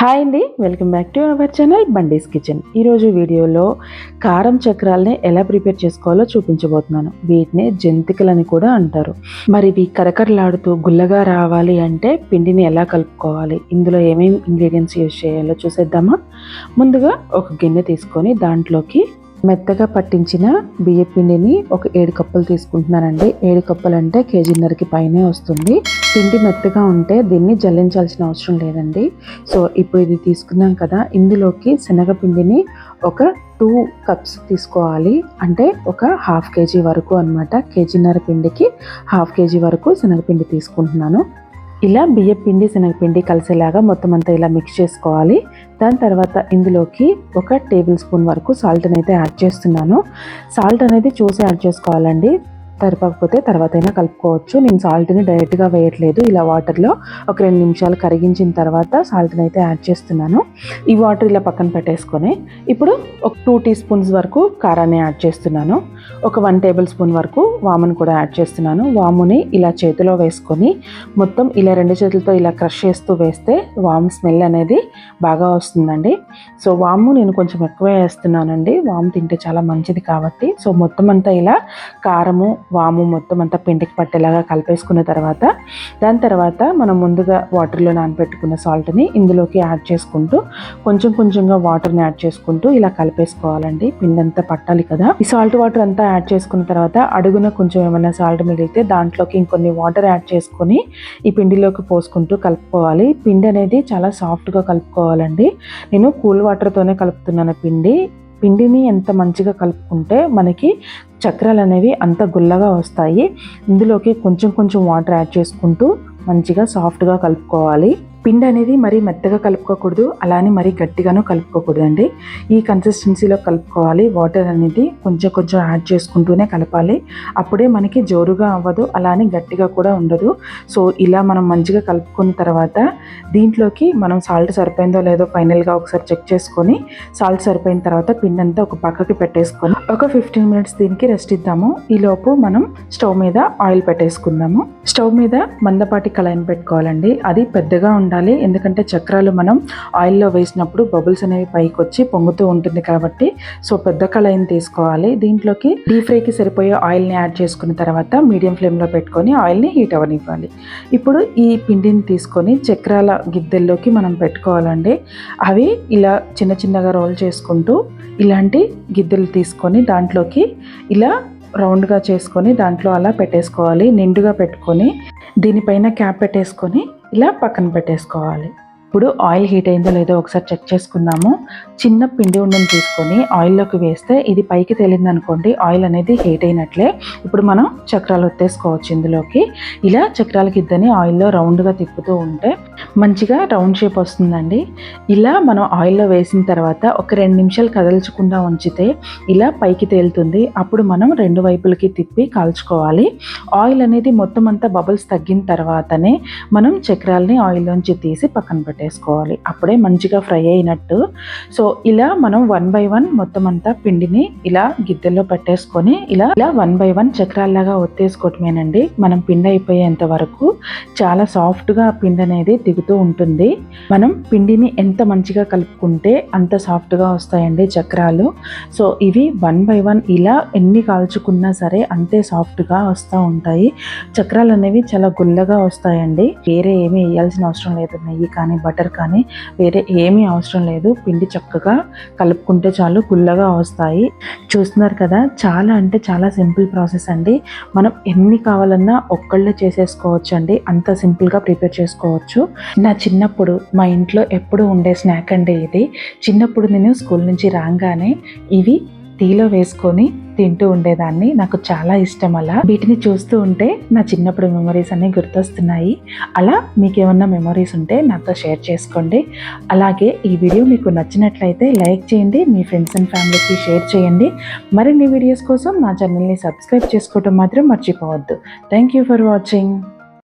Hi అండి welcome back to our channel Bandi's kitchen. ఈరోజు వీడియోలో కారం చక్రాలని ఎలా ప్రిపేర్ చేసుకోవాలో చూపించబోతున్నాను. వీటిని జంతికలని కూడా అంటారు. మరి ఇవి కరకరలాడుతూ గుల్లగా రావాలి అంటే పిండిని ఎలా కలుపుకోవాలి? ఇందులో ఏమేమి ఇంగ్రీడియంట్స్ యూజ్ చేయాలో చూసేద్దామా? ముందుగా ఒక గిన్నె తీసుకొని దాంట్లోకి మెత్తగా పట్టించిన బియ్య పిండిని ఒక ఏడు కప్పులు తీసుకుంటున్నానండి. ఏడు కప్పులు అంటే కేజీన్నరకి పైనే వస్తుంది. పిండి మెత్తగా ఉంటే దీన్ని జల్లించాల్సిన అవసరం లేదండి. సో ఇప్పుడు ఇది తీసుకున్నాం కదా ఇందులోకి శనగపిండిని ఒక టూ కప్స్ తీసుకోవాలి. అంటే ఒక హాఫ్ కేజీ వరకు అనమాట కేజీన్నర పిండికి హాఫ్ కేజీ వరకు శనగపిండి తీసుకుంటున్నాను. ఇలా బియ్య పిండి శనగపిండి కలిసేలాగా మొత్తం అంతా ఇలా మిక్స్ చేసుకోవాలి. దాని తర్వాత ఇందులోకి ఒక టేబుల్ స్పూన్ వరకు సాల్ట్ని అయితే యాడ్ చేస్తున్నాను. సాల్ట్ అనేది చూసి యాడ్ చేసుకోవాలండి. సరిపోకపోతే తర్వాత అయినా కలుపుకోవచ్చు. నేను సాల్ట్ని డైరెక్ట్గా వేయట్లేదు. ఇలా వాటర్లో ఒక రెండు నిమిషాలు కరిగించిన తర్వాత సాల్ట్ని అయితే యాడ్ చేస్తున్నాను. ఈ వాటర్ ఇలా పక్కన పెట్టేసుకొని ఇప్పుడు ఒక టూ టీ స్పూన్స్ వరకు కారాన్ని యాడ్ చేస్తున్నాను. ఒక వన్ టేబుల్ స్పూన్ వరకు వామును కూడా యాడ్ చేస్తున్నాను. వాముని ఇలా చేతిలో వేసుకొని మొత్తం ఇలా రెండు చేతులతో ఇలా క్రష్ చేస్తూ వేస్తే వాము స్మెల్ అనేది బాగా వస్తుందండి. సో వాము నేను కొంచెం ఎక్కువ వేస్తున్నానండి. వాము తింటే చాలా మంచిది కాబట్టి. సో మొత్తం అంతా ఇలా కారము వాము మొత్తం అంతా పిండికి పట్టేలాగా కలిపేసుకున్న తర్వాత దాని తర్వాత మనం ముందుగా వాటర్లో నానబెట్టుకున్న సాల్ట్ని ఇందులోకి యాడ్ చేసుకుంటూ కొంచెం కొంచెంగా వాటర్ని యాడ్ చేసుకుంటూ ఇలా కలిపేసుకోవాలండి. పిండి అంతా పట్టాలి కదా. ఈ సాల్ట్ వాటర్ అంతా యాడ్ చేసుకున్న తర్వాత అడుగున కొంచెం ఏమైనా సాల్ట్ మిగిలితే దాంట్లోకి ఇంకొన్ని వాటర్ యాడ్ చేసుకొని ఈ పిండిలోకి పోసుకుంటూ కలుపుకోవాలి. పిండి అనేది చాలా సాఫ్ట్గా కలుపుకోవాలండి. నేను కూల్ వాటర్తోనే కలుపుతున్నాను పిండి. పిండిని ఎంత మంచిగా కలుపుకుంటే మనకి చక్రాలు అనేవి అంత గుల్లగా వస్తాయి. ఇందులోకి కొంచెం కొంచెం వాటర్ యాడ్ చేసుకుంటూ మంచిగా సాఫ్ట్గా కలుపుకోవాలి. పిండి అనేది మరీ మెత్తగా కలుపుకోకూడదు అలానే మరీ గట్టిగాను కలుపుకోకూడదు అండి ఈ కన్సిస్టెన్సీలో కలుపుకోవాలి. వాటర్ అనేది కొంచెం కొంచెం యాడ్ చేసుకుంటూనే కలపాలి. అప్పుడే మనకి జోరుగా అవ్వదు అలానే గట్టిగా కూడా ఉండదు. సో ఇలా మనం మంచిగా కలుపుకున్న తర్వాత దీంట్లోకి మనం సాల్ట్ సరిపోయిందో లేదో ఫైనల్గా ఒకసారి చెక్ చేసుకొని సాల్ట్ సరిపోయిన తర్వాత పిండి అంతా ఒక పక్కకి పెట్టేసుకొని ఒక ఫిఫ్టీన్ మినిట్స్ దీనికి రెస్ట్ ఇద్దాము. ఈలోపు మనం స్టవ్ మీద ఆయిల్ పెట్టేసుకుందాము. స్టవ్ మీద మందపాటి కళాయిని పెట్టుకోవాలండి. అది పెద్దగా ఉండాలి. ఎందుకంటే చక్రాలు మనం ఆయిల్లో వేసినప్పుడు బబుల్స్ అనేవి పైకి వచ్చి పొంగుతూ ఉంటుంది కాబట్టి సో పెద్ద కళాయిని తీసుకోవాలి. దీంట్లోకి డీప్ ఫ్రైకి సరిపోయే ఆయిల్ని యాడ్ చేసుకున్న తర్వాత మీడియం ఫ్లేమ్లో పెట్టుకొని ఆయిల్ని హీట్ అవనివ్వాలి ఇప్పుడు ఈ పిండిని తీసుకొని చక్రాల గిద్దెల్లోకి మనం పెట్టుకోవాలండి. అవి ఇలా చిన్న చిన్నగా రోల్ చేసుకుంటూ ఇలాంటి గిద్దెలు తీసుకొని దాంట్లోకి ఇలా రౌండ్గా చేసుకొని దాంట్లో అలా పెట్టేసుకోవాలి. నిండుగా పెట్టుకొని దీనిపైన క్యాప్ పెట్టేసుకొని ఇలా పక్కన పెట్టేసుకోవాలి. ఇప్పుడు ఆయిల్ హీట్ అయిందో లేదో ఒకసారి చెక్ చేసుకుందాము. చిన్న పిండి ఉండని తీసుకొని ఆయిల్లోకి వేస్తే ఇది పైకి తేలింది అనుకోండి ఆయిల్ అనేది హీట్ అయినట్లే. ఇప్పుడు మనం చక్రాలు ఒత్తేసుకోవచ్చు ఇందులోకి. ఇలా చక్రాలకి ఇద్దని ఆయిల్లో రౌండ్గా తిప్పుతూ ఉంటే మంచిగా రౌండ్ షేప్ వస్తుందండి. ఇలా మనం ఆయిల్లో వేసిన తర్వాత ఒక రెండు నిమిషాలు కదల్చకుండా ఉంచితే ఇలా పైకి తేలుతుంది. అప్పుడు మనం రెండు వైపులకి తిప్పి కాల్చుకోవాలి. ఆయిల్ అనేది మొత్తం అంతా బబుల్స్ తగ్గిన తర్వాతనే మనం చక్రాలని ఆయిల్లోంచి తీసి పక్కన పెట్టేసుకోవాలి. అప్పుడే మంచిగా ఫ్రై అయినట్టు. సో ఇలా మనం వన్ బై వన్ మొత్తం అంతా పిండిని ఇలా గిద్దెల్లో పెట్టేసుకొని ఇలా ఇలా వన్ బై వన్ చక్రాల్లాగా ఒత్తేసుకోవటమేనండి. మనం పిండి అయిపోయేంత వరకు చాలా సాఫ్ట్గా పిండి అనేది దిగుతూ ఉంటుంది. మనం పిండిని ఎంత మంచిగా కలుపుకుంటే అంత సాఫ్ట్గా వస్తాయండి చక్రాలు. సో ఇవి వన్ బై వన్ ఇలా ఎన్ని కాల్చుకున్నా సరే అంతే సాఫ్ట్గా వస్తూ ఉంటాయి. చక్రాలు అనేవి చాలా గుల్లగా వస్తాయండి. వేరే ఏమీ వేయాల్సిన అవసరం లేదు. నెయ్యి కానీ బటర్ కానీ వేరే ఏమీ అవసరం లేదు. పిండి చక్కగా కలుపుకుంటే చాలు గుల్లగా వస్తాయి. చూస్తున్నారు కదా చాలా అంటే చాలా సింపుల్ ప్రాసెస్ అండి. మనం ఎన్ని కావాలన్నా ఒక్కళ్ళే చేసేసుకోవచ్చు అండి అంత సింపుల్గా ప్రిపేర్ చేసుకోవచ్చు. నా చిన్నప్పుడు మా ఇంట్లో ఎప్పుడు ఉండే స్నాక్ అండి ఇది. చిన్నప్పుడు నేను స్కూల్ నుంచి రాగానే ఇవి టీలో వేసుకొని తింటూ ఉండేదాన్ని. నాకు చాలా ఇష్టం అలా. వీటిని చూస్తూ ఉంటే నా చిన్నప్పుడు మెమరీస్ అన్నీ గుర్తొస్తున్నాయి. అలా మీకు ఏమన్నా మెమరీస్ ఉంటే నాతో షేర్ చేసుకోండి. అలాగే ఈ వీడియో మీకు నచ్చినట్లయితే లైక్ చేయండి. మీ ఫ్రెండ్స్ అండ్ ఫ్యామిలీకి షేర్ చేయండి. మరిన్ని వీడియోస్ కోసం నా ఛానల్ని సబ్స్క్రైబ్ చేసుకోవటం మాత్రం మర్చిపోవద్దు. Thank you for watching.